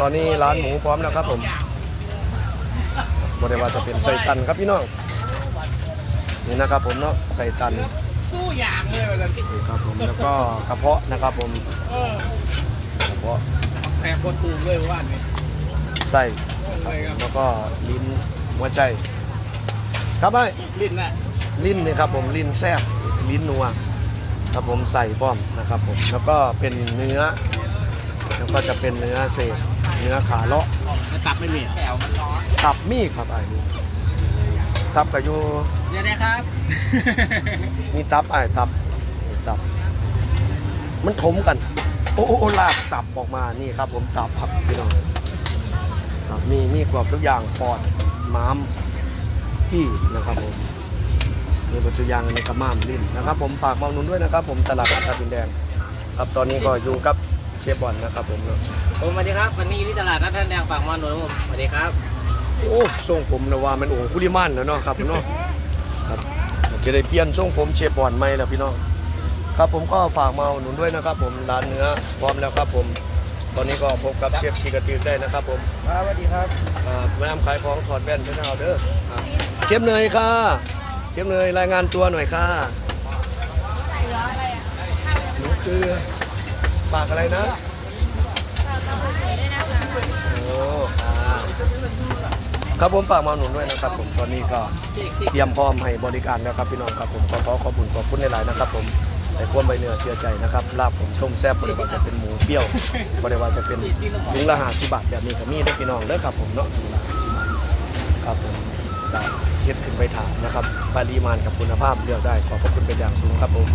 ตอนนี้ร้านหมูพร้อมแล้วครับผมบริวาจะเป็นไส้ตันครับพี่น้องนี่นะครับผมเนาะไส้ตันสู้อย่างเลยนี่ครับผมแล้วก็กระเพาะนะครับผมกระเพาะแพงโคตรถูกเลยว่านี่ไส้แล้วก็ลิ้นหัวใจ ครับไอ้ลิ้นนะลิ้นนี่ครับผมลิ้นแซ่บลิ้นนัวครับผมใส่ป้อมนะครับผมแล้วก็เป็นเนื้อแล้วก็จะเป็นเนื้อเศษ เนื้อขาเลาะจะตับไม่มีแถวมันร้อนตับมีครับไอ้นี่ตับกับอยู่เดี๋ยวนะครับ มีตับไอ้ตับนี่ตับ มันถมกัน โอ้โอ้ลากตับออกมานี่ครับ ผมตับครับพี่น้องตับมีมีกรอบทุกอย่างปอดม้ามที่นะครับผมมีปัจจุบันในกระม่ามลิ้นนะครับ ผมฝากมองนุนด้วยนะครับ ผมตลาดนัดตาดินแดง ครับตอนนี้ก็อยู่กับ เชฟบอลนะครับผมเนาะผมสวัสดีครับวันนี้ที่ตลาดนัดท่านแดงฝากมอนหนุนผมสวัสดีครับโอ้ทรงผมนะว่ามันโอ่งคุริมันแล้วเนาะครับเนาะครับจะได้เปลี่ยนทรงผมเชฟบอลไหมล่ะพี่น้องครับผมก็ฝากมาอุดหนุนด้วยนะครับผมร้านเนื้อพร้อมแล้วครับผมตอนนี้ก็พบกับเชฟชีกระตือได้นะครับผมสวัสดีครับอ่าแม่น้ำขายของถอดแว่นไม่ได้เอาเด้ออ่าเชฟเนยค่ะเชฟเนยรายงานตัวหน่อยค่ะหนูคือ ฝากอะไรนะ โอ้ค่ะครับผมฝากมาหนุนด้วยนะครับ ผมตอนนี้ก็เตรียมพร้อมให้บริการแล้วครับพี่น้องครับผมขอขอขอบคุณขอบคุณในหลายๆนะครับ ผมในความใบเนื้อเชื่อใจนะครับลาบผมต้มแซ่บบริวารจะเป็นหมูเปรี้ยวบริวารจะเป็นลุงละหาสิบบาทแบบนี้ก็มีได้อพี่น้องเด้อครับผมเนาะลุงละหาสิบบาทครับผมจะเทียบขึ้นไปถามนะครับปริมาณกับคุณภาพเลือกได้ขอบพระคุณเป็นอย่างสูงครับผม